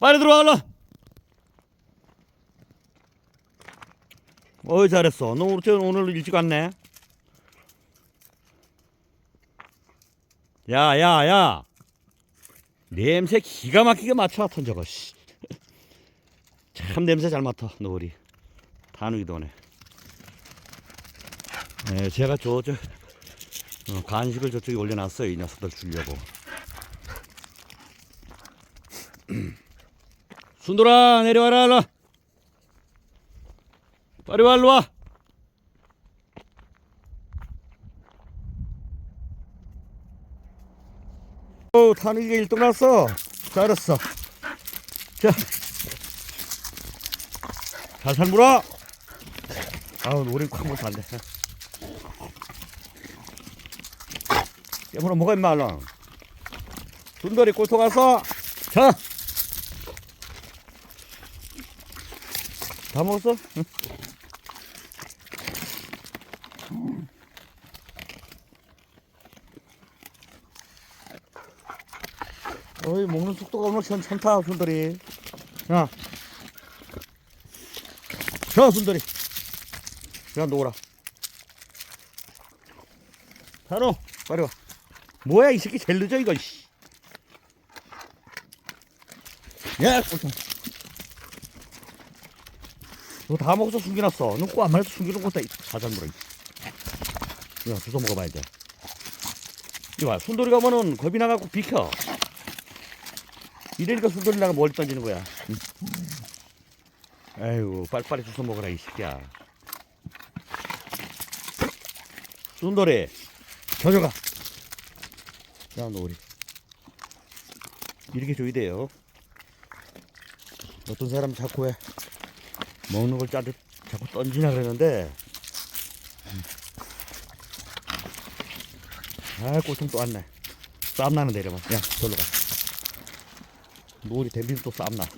빨리 들어와 얼른 어이 잘했어. 너 오늘, 일찍 왔네. 야야야. 냄새 기가 막히게 맡아왔던 저거 씨. 참 냄새 잘 맡아 너 우리. 다누기 도네. 네, 제가 저저 어, 간식을 저쪽에 올려놨어요 이 녀석들 주려고 순돌아 내려와라 일로 빨리 와 일로 와 오, 타누기가 1등 났어. 잘했어. 자. 살살 물어. 아우, 우린 콱 물어 안 돼. 깨물어 먹어, 임마, 얼른. 순돌이 꼴통 가서. 자. 다 먹었어? 응. 어이 먹는 속도가 오늘 괜찮다 순돌이 야. 자 순돌이 야 놓으라 자로 빨리 와 뭐야 이 새끼 늦어 이거 씨. 야 꼴통 너 다 먹어서 숨겨놨어 너 꼬안 말해도 숨겨놓은 것다 사장 물어 야 주워 먹어봐야 돼 이봐 순돌이 가면은 겁이 나갖고 비켜 이러니까 순돌이 나가 멀리 던지는 거야. 응. 아이고 빨리빨리 주워 먹어라 이 새끼야. 순돌이 저저가. 야 너리 이렇게 줘야 돼요. 어떤 사람 자꾸 왜 먹는 걸 짜듯 자꾸 던지나 그러는데. 음. 아 꼴통 또 왔네. 쌈 나는 데려봐. 야 저로 가. 노을이 댐비도 또 쌈나.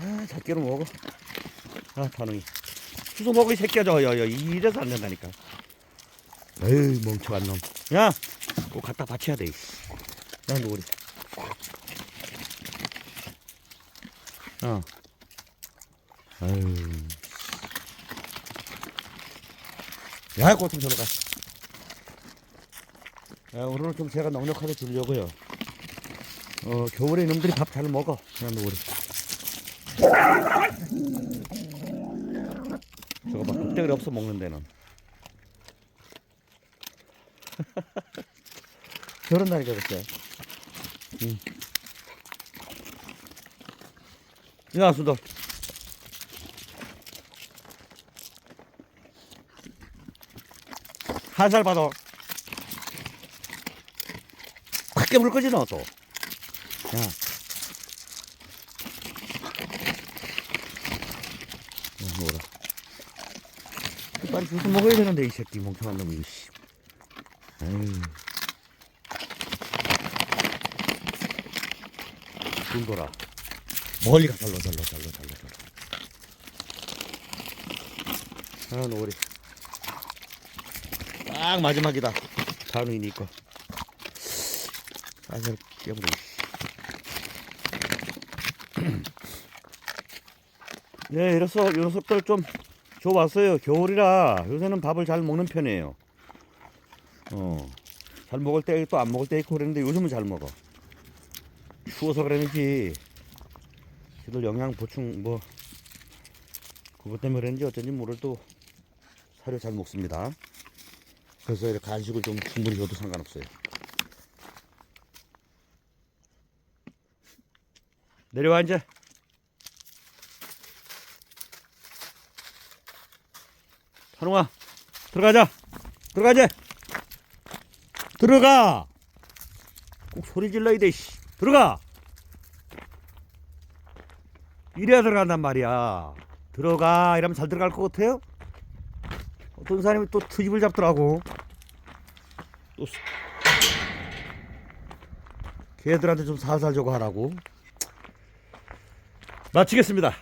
아, 작게로 먹어. 아, 반응이. 주워 먹어, 이 새끼야, 저, 야, 야, 이래서 안 된다니까. 에이, 멍청한 놈. 야! 꼭 갖다 바쳐야 돼, 이씨. 야, 노을이. 어. 아유. 야, 꽃좀 저러 가. 아, 오늘은 좀 제가 넉넉하게 주려고요. 어, 겨울에 이놈들이 밥 잘 먹어. 그냥 우리. 저거 막 국대가리 없어 먹는 데는. 저런다니까, 그때. 응. 야, 수도. 한살 받아. 확 깨물 거지 너 또. 야. 야, 뭐라. 빨리 주워 먹어야 되는데 이 새끼 멍청한 놈이 씨. 에이. 돌돌아. 멀리 가 잘로 잘로 잘로 잘로 잘로. 아 노리. 딱 마지막이다. 니거. 아들 깨물어. 네, 이래서 요 녀석들 좀 줘봤어요. 겨울이라 요새는 밥을 잘 먹는 편이에요. 어, 잘 먹을 때 또 안 먹을 때 있고 그랬는데 요즘은 잘 먹어. 추워서 그랬는지 지들 영양 보충 뭐 그것 때문에 그랬는지 어쩐지 모를 또 사료 잘 먹습니다. 그래서 이렇게 간식을 좀 충분히 줘도 상관없어요. 내려와 이제 한웅아 들어가자 들어가자 들어가 꼭 소리 질러야 돼 씨. 들어가 이래야 들어간단 말이야. 들어가. 이러면 잘 들어갈 것 같아요? 어떤 사람이 또 트집을 잡더라고. 또 수- 걔들한테 좀 살살 저거 하라고. 마치겠습니다.